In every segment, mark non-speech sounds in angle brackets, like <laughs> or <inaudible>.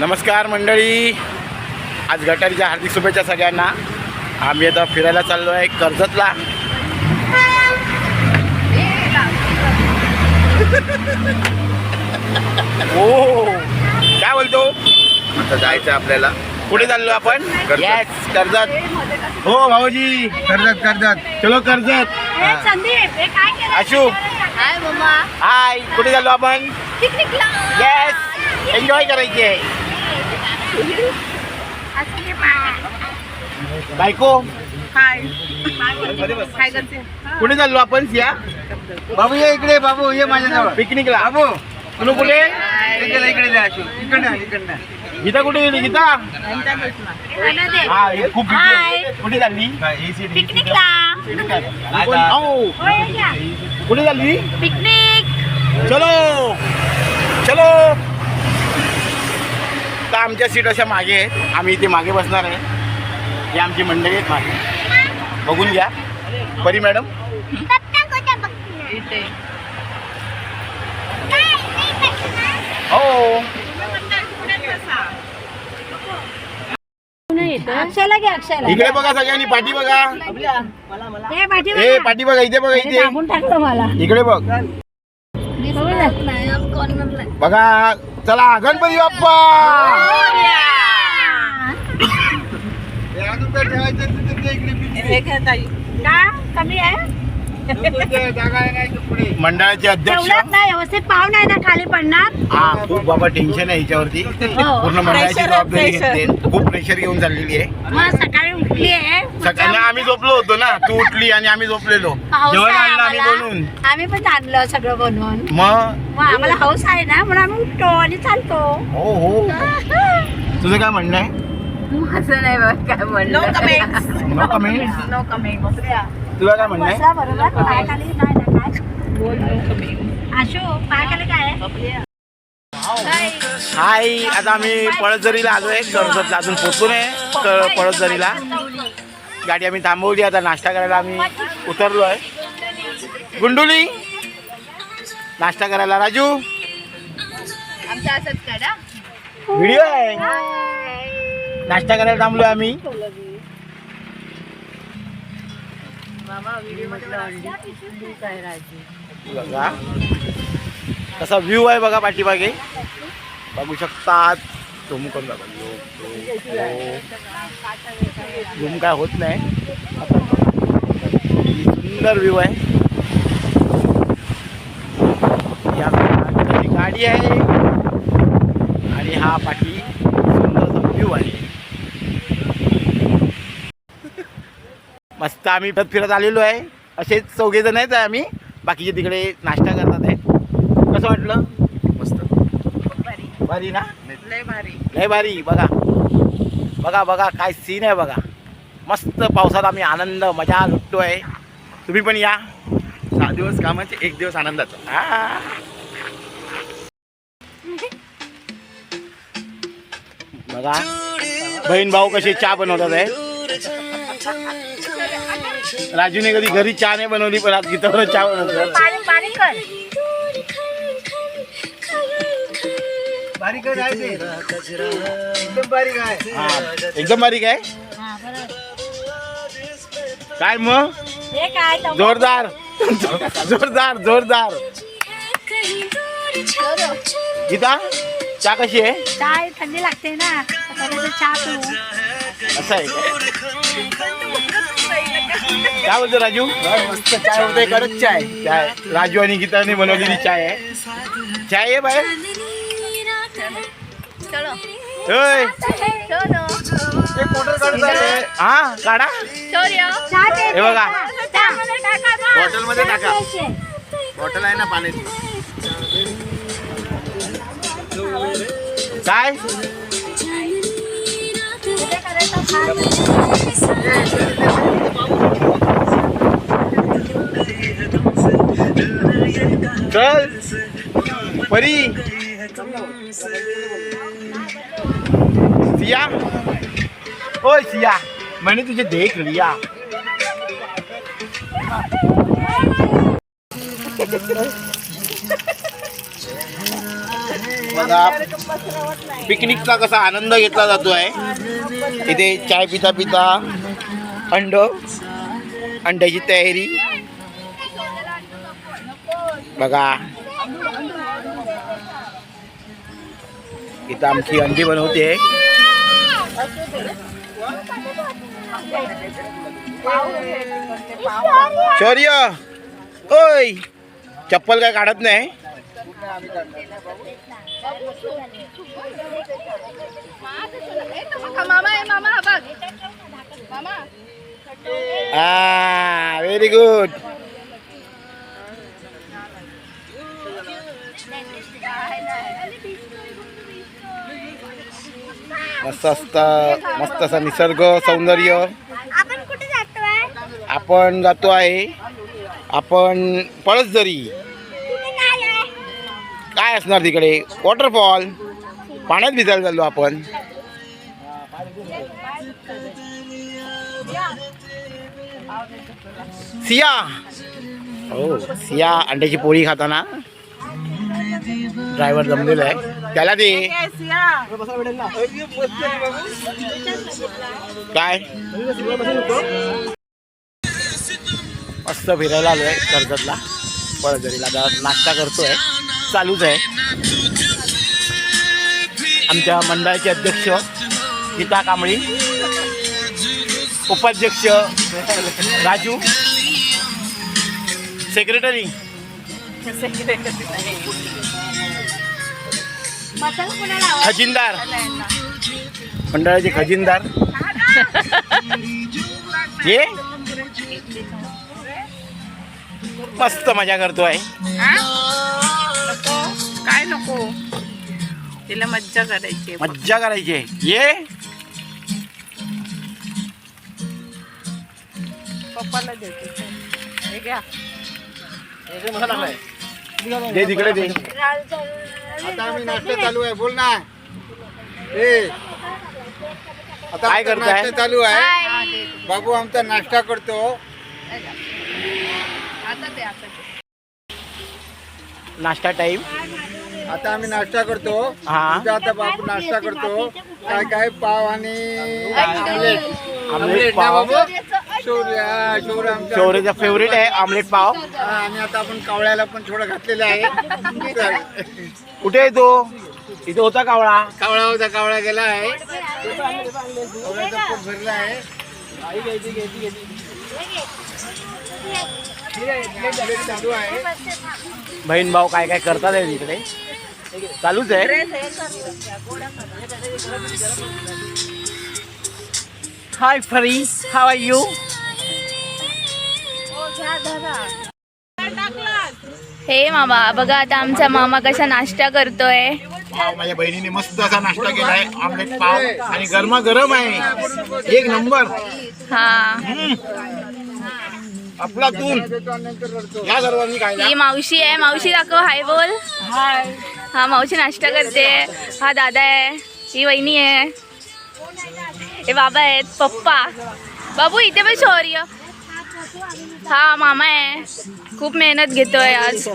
नमस्कार मंडळी. आज गटारीच्या हार्दिक शुभेच्छा सगळ्यांना. आम्ही आता फिरायला चाललो आहे कर्जतला. हो काय बोलतो? आता जायचं आपल्याला. कुठे चाललो आपण? कर्जत. Yes, कर्जत. हो भाऊजी. कर्जत कर्जत. चलो कर्जत. ए, संदीप काय केलं आशू. हाय मम्मा हाय कुठे चाललो आपण? येस एन्जॉय करायची आहे बायको कुठे चाललो आपण सिया? बाबू ये इकडे बाबू ये माझ्याजवळ पिकनिकला बाबू. तुला कुठे? इकडे इकडे गीता कुठे गेली गीता. हा हे खूप. कुठे चालली? घ्या. कुठे चालली? पिकनिक चलो. चलो. आमच्या सीट अशा मागे आहेत. आम्ही इथे मागे बसणार आहे. ही आमची मंडळी आहेत मागे. बघून घ्या. परी मॅडम. हो. अक्षयला घे अक्षयला. इकडे बघा सगळ्यांनी पाठी बघा. पाठी ए पाठी बघा इथे बघा इथे. दाबून टाकलं मला इकडे बघ. बघा. चला गणपती बाप्पा! ठेवायचं तिथे ते इकडे पिशवी. का? कमी आहे? मंडळाचे अध्यक्ष. नाही व्यवस्थित पाव नाही ना खाली पडणार. हा खूप बाबा टेन्शन आहे याच्यावरती पूर्ण मंडळाची जबाबदारी घेतली खूप प्रेशर घेऊन चाललेली आहे. मग सकाळी उठली आहे. सकाळी आम्ही झोपलो होतो ना. तू उठली आणि आम्ही झोपलेलो. पाऊस जेवण आहे आणलं आम्ही आम्हाला. बनवून. आम्ही पण आणलं सगळं बनवून. मग? मग आम्हाला हाऊस आहे ना म्हणून आम्ही उठतो आणि चालतो. हो हो. तुझं काय म्हणणं आहे? असं नाही काय म्हणलं नो कमेंट नो कमेंट तुला काय म्हणणं आहे. बसला बरोबर. पाय खाली नाही ना काय आशू पाय खाली काय आहे? हाय आता आम्ही पळसझरीला आलोय. कर्जतला अजून पोचलो नाही क- पळसझरीला गाडी आम्ही थांबवली. आता नाश्ता करायला आम्ही उतरलो आहे गुंडुली? नाश्ता करायला राजू? आमचं असंच काढा. व्हिडिओ आहे. नाश्ता करायला थांबलोय आम्ही. बघा. कसा व्ह्यू आहे बघा पाठीमागे. बघू शकतात. झूम करून बघा झूम काय होत नाही. सुंदर व्ह्यू आहे. गाडी आहे. आणि हा पाठी सुंदरसा व्ह्यू आहे. मस्त आम्ही फिरत फिरत आलेलो आहे. असेच चौघे जण आहेत आम्ही. बाकीचे तिकडे नाश्ता करतात आहे कसं वाटलं? मस्त. भारी. ना? लय भारी. लय भारी. बघा. बघा बघा काय सीन आहे बघा. मस्त पावसात आम्ही आनंद मजा लुटतोय. तुम्ही पण या. सहा दिवस कामाचे एक दिवस आनंदाचा. हा. बघा. बहीण भाऊ कसे चहा बनवतात आहे <laughs> राजूने कधी घरी चहा नाही बनवली पण आज गीतावर चहा बनवतात पाणी पाणी कर. बारीक आहे ते? एकदम बारीक आहे. हा. हा. काय मग? हे जोरदार. जोरदार जोरदार. गीता चहा कशी आहे? चाय थंडी लागते ना चहा असं आहे? काय बोलतो राजू? मस्त चाय होते कडक चाय. चाय. राजू आणि गीताने बनवलेली चाय आहे. चाय आहे बाहेर. चलो. होय चलो ते हा काढा. हे बघा. बॉटलमध्ये टाका. बॉटल आहे ना पाण्याची. काय? चल परी. सिया. ओ सिया. मैंने तुझे देख लिया बघा पिकनिकचा कसा आनंद घेतला जातोय. इथे चाय पिता पिता अंड अंड्याची तयारी. बघा. इथं आमची अंडी बनवते शौर्य! ओय! चप्पल काय काढत नाही? व्हेरी गुड मस्त असतं मस्त असा निसर्ग सौंदर्य. आपण जातो आहे आपण पळसदरी. काय असणार तिकडे? वॉटरफॉल पाण्यात भिजायला चाललो आपण. सिया. हो सिया अंड्याची पोळी खाताना. ड्रायव्हर जमलेला आहे. त्याला दे. काय? मस्त फिरायला आलो आहे कर्जतला. पळझरीला आता नाश्ता करतोय. चालूच आहे. आमच्या मंडळाचे अध्यक्ष गीता कांबळी उपाध्यक्ष राजू सेक्रेटरी खजिनदार. मंडळाचे खजिनदार. ये. मस्त मजा करतोय नको काय नको? तिला मज्जा करायची. मज्जा करायची. आहे. ये. पप्पाला देते हे घ्या. दे तिकडे दे. आता आम्ही नाश्ता चालू आहे बोल ना. ए आता काय आमचा करताय? नाश्ता चालू आहे. बाबू आमचा नाश्ता करतो. नाश्ता टाइम आता आम्ही नाश्ता करतो. हा. तुझा आता बाबू नाश्ता करतो. काय काय पाव आणि आमलेट. आमलेट ना पाव बाबू? शौर्य हा, शौर्य आमचा. शौर्यचा फेवरेट आहे आमलेट पाव. हा, आणि आता आपण कावळ्याला पण थोडं घातलेलं आहे. कुठे आहे तो? इथे होता कावळा. कावळा होता कावळा गेला आहे कावळ्याचा पोट भरला आहे चालू आहे. बहीण भाऊ काय काय करतात आहे तिकडे? चालूच आहे. हाय फरी हाव आर यू हे मामा. बघा आता आमचा मामा कसा नाश्ता करतोय. माझ्या बहिणीने मस्त असा नाश्ता केलाय. आमलेट पाव आणि गरमा गरम आहे. एक नंबर. हा. आपला तून. या सर्वांनी खायला. ही मावशी आहे. मावशी दाखव हाय बोल. हा मावशी नाश्ता करते. हा दादा आहे. ही वहिनी आहे. हे बाबा आहेत पप्पा. बाबू इथे पण शौर्य. हा मामा आहे. खूप मेहनत घेतोय आज.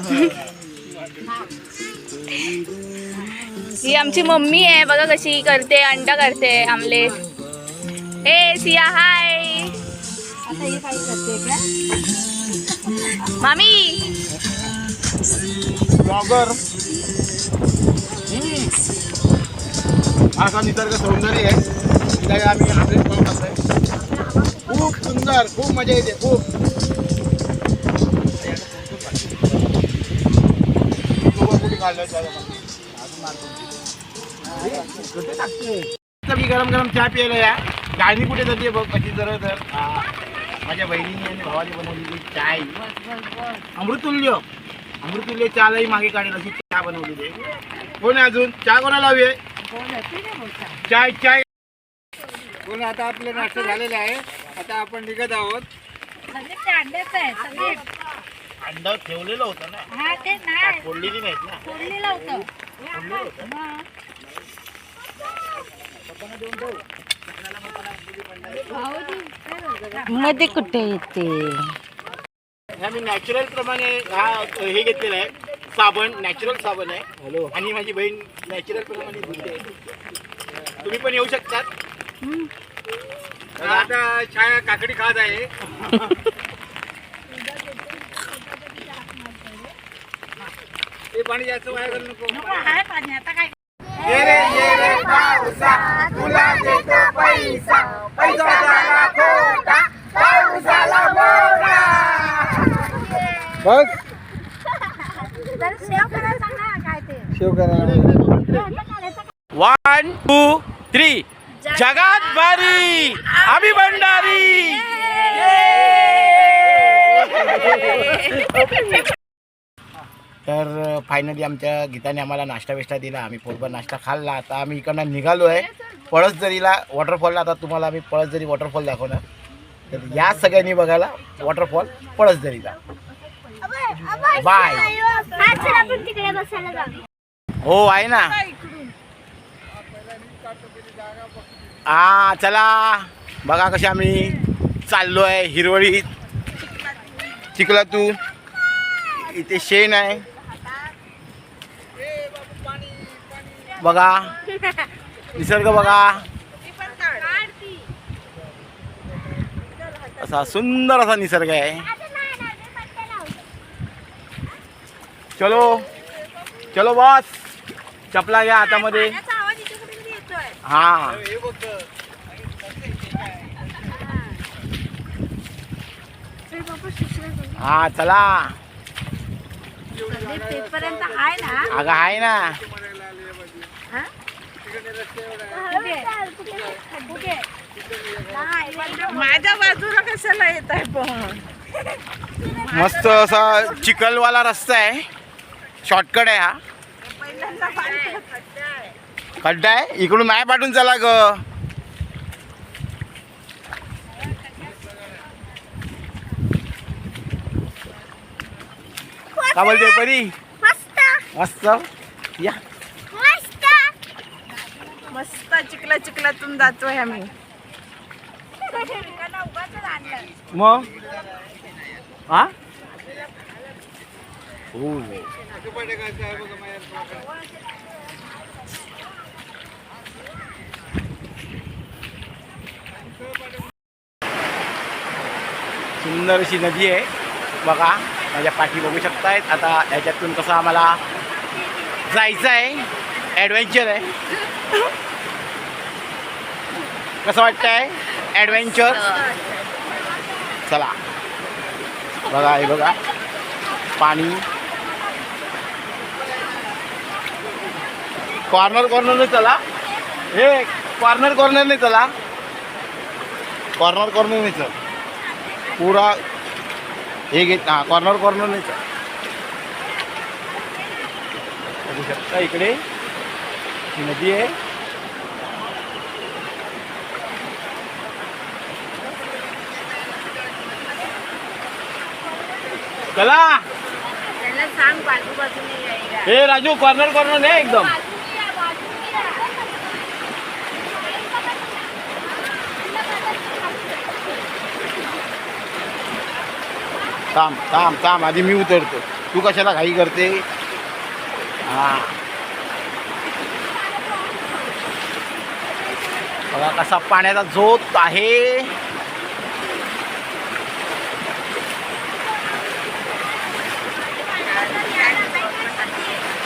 ही आमची मम्मी आहे बघा कशी करते अंडा करते आमले. ए सिया हाय. मामी. ब्लॉगर असा निसर्ग सौंदर्य आहे. तिथे आम्ही आमलेट पाव खातोय खूप सुंदर खूप मजा येते खूप. मी गरम गरम चहा प्यायला या. गाणी कुठे जाते बघ कशी जर तर हा. माझ्या बहिणीने आणि भावाने बनवलेली चाय. अमृतुल्य. अमृतुल्य चहालाही मागे काढेल अशी चहा बनवलेली आहे. कोण अजून? चहा कोणाला हवी आहे? चाय चाय. बोल आता आपला नाश्ता झालेला आहे. आता आपण निघत आहोत. सगळे ते अंड्याचं आहे सगळे. अंडा ठेवलेलं होतं ना. हा ते नाही. फोडलेली नाहीत ना. फोडलेलं होतं. हा. मध्ये कुठे येते? ह्या मी नॅचरल प्रमाणे हा हे घेतलेला आहे. साबण नॅचरल साबण आहे. आणि माझी बहीण नॅचरल प्रमाणे धुते तुम्ही पण येऊ शकतात. आता छाया काकडी खात आहे. ते पाणी जास्त वाया घालू नको. पाणी आता काय ये रे ये रे पावसा तुला देतो पैसा. पैसा झाला खोटा पावसाला मोठा बस. तर सेव करायला सांग ना काय ते. शेव करा. वन टू थ्री जगात भारी आम्ही भंडारी तर फायनली आमच्या गीताने आम्हाला नाश्ता बिष्टा दिला. आम्ही पोटभर नाश्ता खाल्ला. आता आम्ही इकडनं निघालो आहे पळसदरीला वॉटरफॉलला आता तुम्हाला आम्ही पळसदरी वॉटरफॉल दाखवणार. तर या सगळ्यांनी बघायला वॉटरफॉल पळसदरीला बाय हो आहे ना. हा चला. बघा कसे आम्ही चाललो आहे हिरवळीत चिखलातून इथे शेण आहे. बघा. निसर्ग बघा. असा सुंदर असा निसर्ग आहे. चलो. चलो बॉस चपला घ्या हातामध्ये. हा. हा चला. तिथपर्यंत आहे ना? अगं आहे ना. माझ्या बाजूला कशाला येत आहे पण? मस्त असा चिखलवाला रस्ता आहे. शॉर्टकट आहे हा. पहिल्यांदा आहे इकडून नाही पाठवून चला ग. का बोलते परी? मस्त. मस्त. या. मस्त. मस्त चिकला चिखलातून जातोय आम्ही. मग? हा? हो सुंदर अशी नदी आहे. बघा माझ्या पाठी बघू शकतायत. आता ह्याच्यातून कसं आम्हाला जायचं आहे. ॲडव्हेंचर आहे. कसं वाटतंय? ॲडव्हेंचर चला. बघा हे बघा. पाणी. कॉर्नर कॉर्नरने चला. हे कॉर्नर कॉर्नरने चला. कॉर्नर कॉर्नरने चल पुरा हे घेत हां कॉर्नर कॉर्नरने चल बघू शकता इकडे. ही नदी आहे. चला. सांग बाजू बाजूने हे राजू कॉर्नर कॉर्नर आहे एकदम. थांब थांब थांब आधी मी उतरतो. तू कशाला घाई करते? हा. बघा कसा पाण्याचा झोत आहे.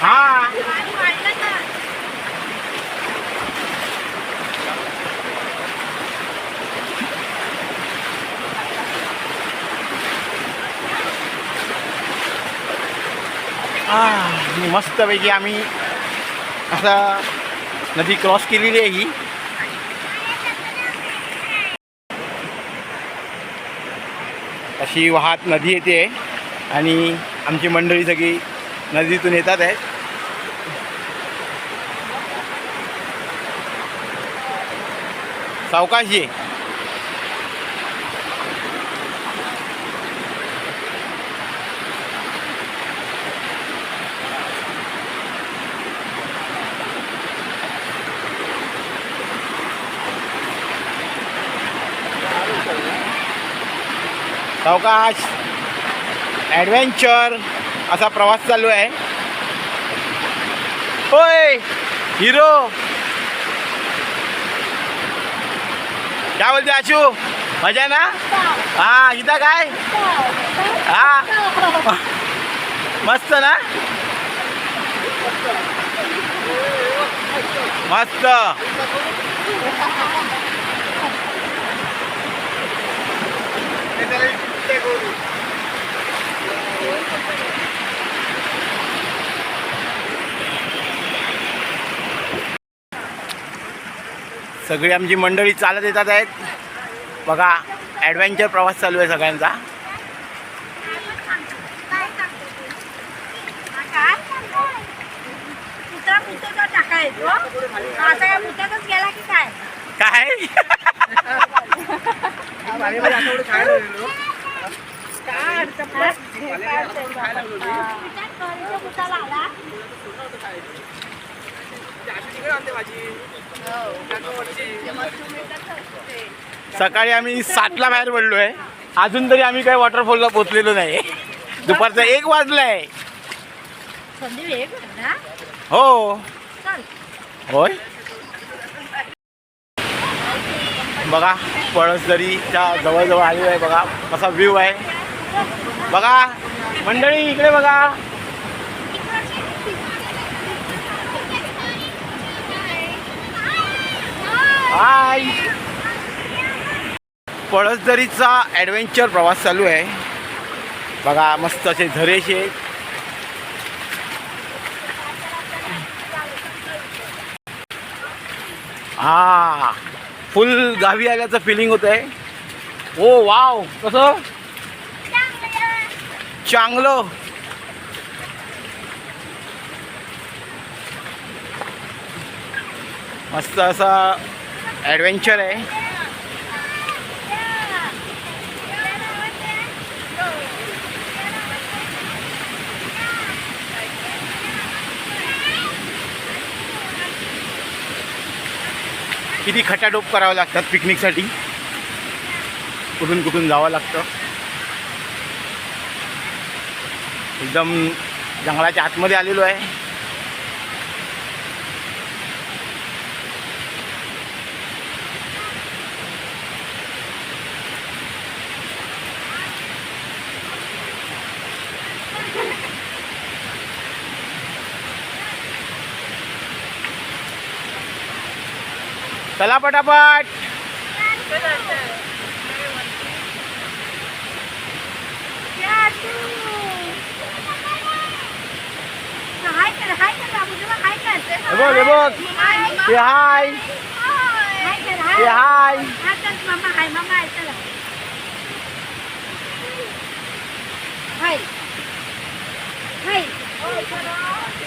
हा. आणि मस्तपैकी आम्ही आता नदी क्रॉस केलेली आहे ही. अशी वाहत नदी येते आणि आमची मंडळी सगळी नदीतून येतात आहेत सावकाश ये. सावकाश ॲडव्हेंचर असा प्रवास चालू आहे. होय हिरो काय बोलते आशू? मजा ना? हा गीता काय? हा. मस्त ना? मस्त. सगळी आमची मंडळी चालत येतात आहेत. बघा ॲडव्हेंचर प्रवास चालू आहे सगळ्यांचा. काय? <laughs> <laughs> सकाळी आम्ही सातला बाहेर पडलो आहे अजून तरी आम्ही काही वॉटरफॉलला पोचलेलो नाही. दुपारचं एक वाजलं आहे संधी वेग ना? हो. होय. बघा पळसदरीच्या जवळजवळ आलेलो आहे बघा कसा व्ह्यू आहे. बघा मंडळी इकडे बघा. हाय पळसदरीचा ॲडव्हेंचर प्रवास चालू आहे. बघा मस्त असे झरेशे आहेत. हा फुल गावी आल्याचं फिलिंग होत आहे ओ वाव कसं? चांगलं. मस्त असा ॲडव्हेंचर आहे. किती खटाटोप करावं लागतात पिकनिकसाठी कुठून कुठून जावं लागतं? एकदम जंगलाच्या आतमध्ये आलेलो आहे. चला पटापट हाय कर हाय कर बाबू तुला हाय कर हे बघ हे बघ हे हाय हाय हाय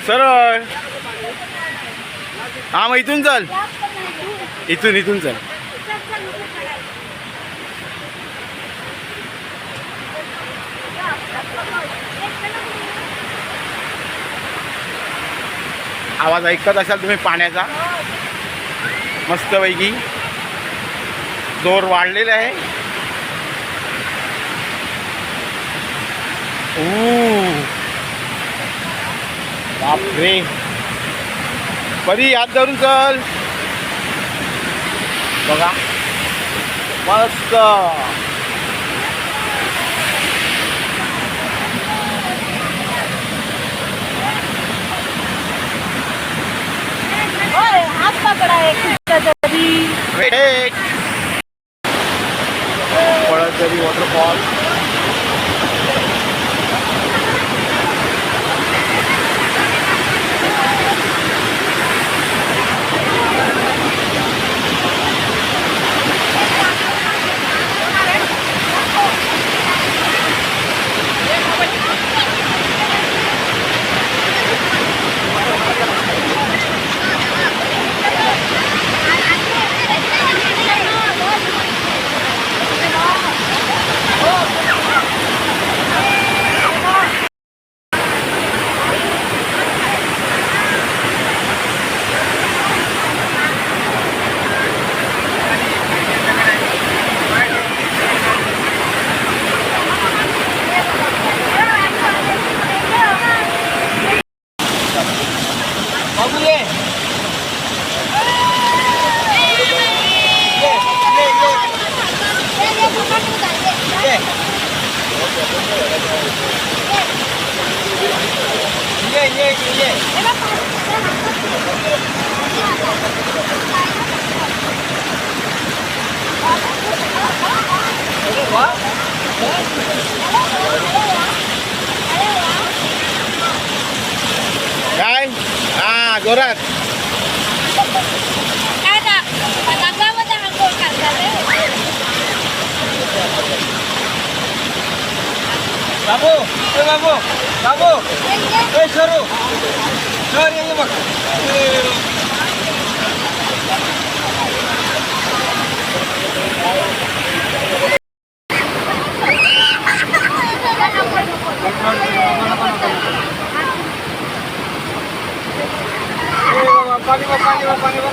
सरळ हा मग इथून चल. इथून इथून चल. आवाज ऐकत असाल तुम्ही पाण्याचा. मस्तपैकी जोर वाढलेला आहे. ऊ. बापरे. परी हात धरून चल. बघा. मस्त. बाबू ए बाबू बाबू ए सरू सर ये बघ पाणी बघ पाणी बघ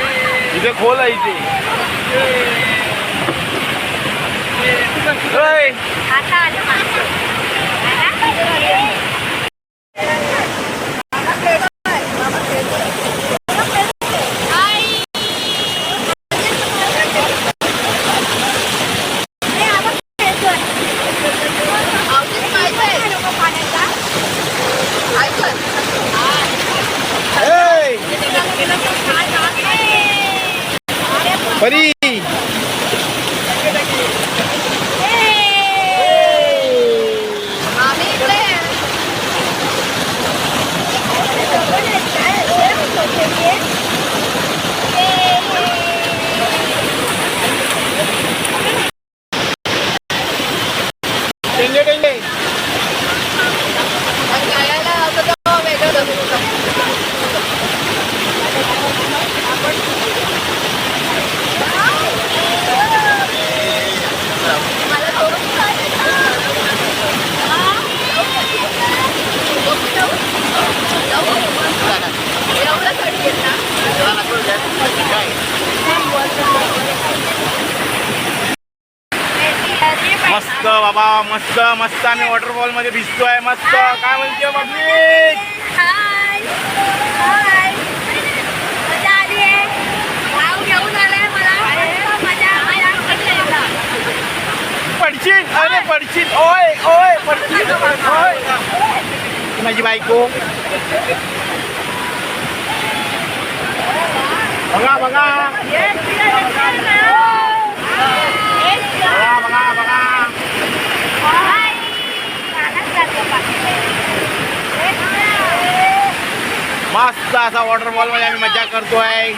तिथे खोल आहे इथे. आता आलं माणसं. ओय, परी टेंगे टेंगे मस्त बाबा मस्त मस्त आम्ही वॉटरफॉलमध्ये भिजतोय मस्त काय म्हणते पब्लिक हाय हाय मजा आली आहे भाऊ घेऊन आलाय मला मजा मजा मजा पडशील अरे पडशील ओय ओय पडशील ओय माझी बायको बघा बघा बघा बघा बघा मस्त असा वॉटरफॉलमध्ये आम्ही मजा करतोय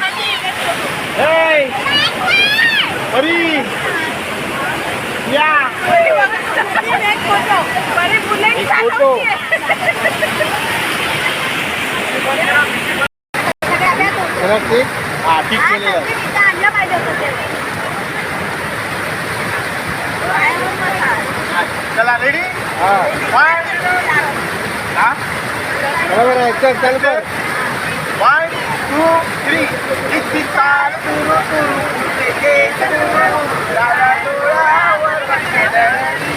ए, परी या एक फोटो खरंच ठीक हा ठीक केलेलं चला रेडी हा. बरोबर आहे चल चल वन टू थ्री किती तुझे केस सुरू राजा डोळ्यावर बसलेली. अशी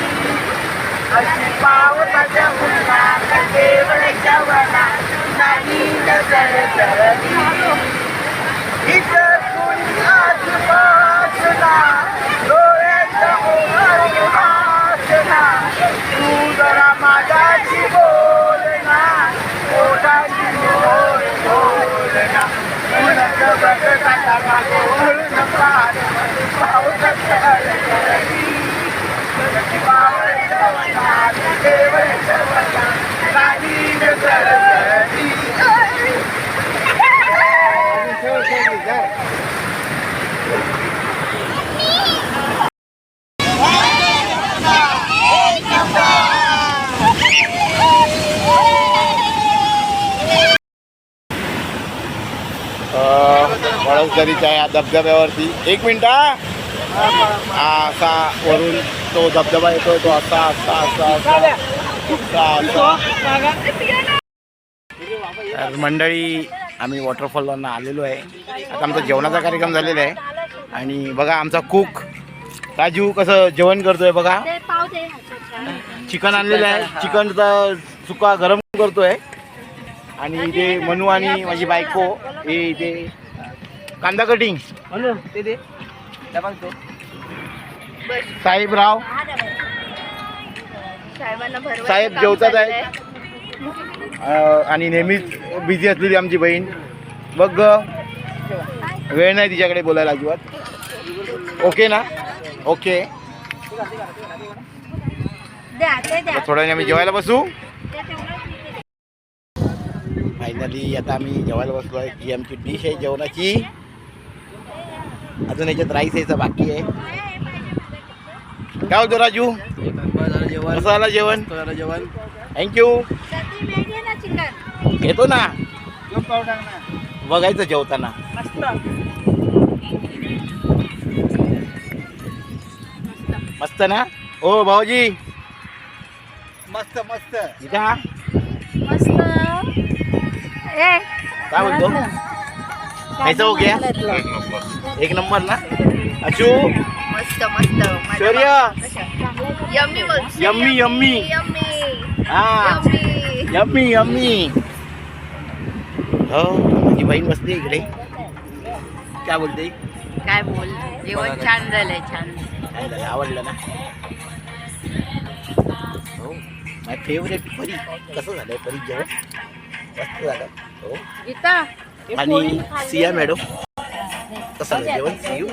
पावसाच्या फुलात केवळ वनात नाही नजर चढली. इथं कुणी आजूबाजूला डोळ्याच्या वासना. तू जरा माझ्याशी बोल ना बोल बोल ना पावसाच्या पावसाच्या वळवकरीच्या या धबधब्यावरती. एक मिनटा असा वरून तो धबधबा येतो तो असा असा असा असा तर मंडळी आम्ही वॉटरफॉलवरनं आलेलो आहे. आता आमचा जेवणाचा कार्यक्रम झालेला आहे. आणि बघा आमचा कुक राजू कसं जेवण करतोय बघा. चिकन आणलेलं आहे. चिकनचा सुका गरम करतोय. आणि इथे मनू आणि माझी बायको हे इथे कांदा कटिंग साहेबराव. साहेबांना भरवायचं साहेब जेवतात अं, आणि नेहमीच बिझी असलेली आमची बहीण. बघ ग, वेळ नाही तिच्याकडे बोलायला अजिबात. ओके ना? ओके द्या ते द्या. तर थोड्या वेळाने आम्ही जेवायला बसू. ते फायनली आता आम्ही जेवायला बसलो आहे ही आमची डिश आहे जेवणाची. अजून याच्यात राईस यायचा बाकी आहे. काय होतो राजू? कसं आलं जेवण? जेवण थँक्यू घेतो ना. बघायचं जेवताना. मस्त ना? ओ भाऊजी. मस्त मस्त. इथे हा काय बोलतो? हो गया? एक नंबर. ना? अशू मस्त मस्त. Shaurya? Yummy yummy yummy. Yummy. हा. यम्मी. यम्मी हो माझी बहीण बसली इकडे. काय बोलते? काय बोल? जेवण छान झालंय छान. काय झालं? आवडलं ना? हो माय फेवरेट परी. कसं झालंय परी जेवण? मस्त झालं. हो. गीता? आणि सिया मॅडम कसं जेवण सियू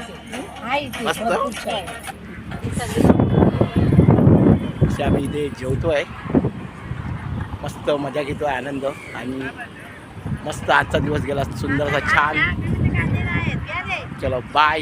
आहे मस्त. आहे. असे आम्ही इथे जेवतोय मस्त मजा घेतोय आनंद आणि मस्त आजचा दिवस गेला सुंदर असा छान. चलो बाय.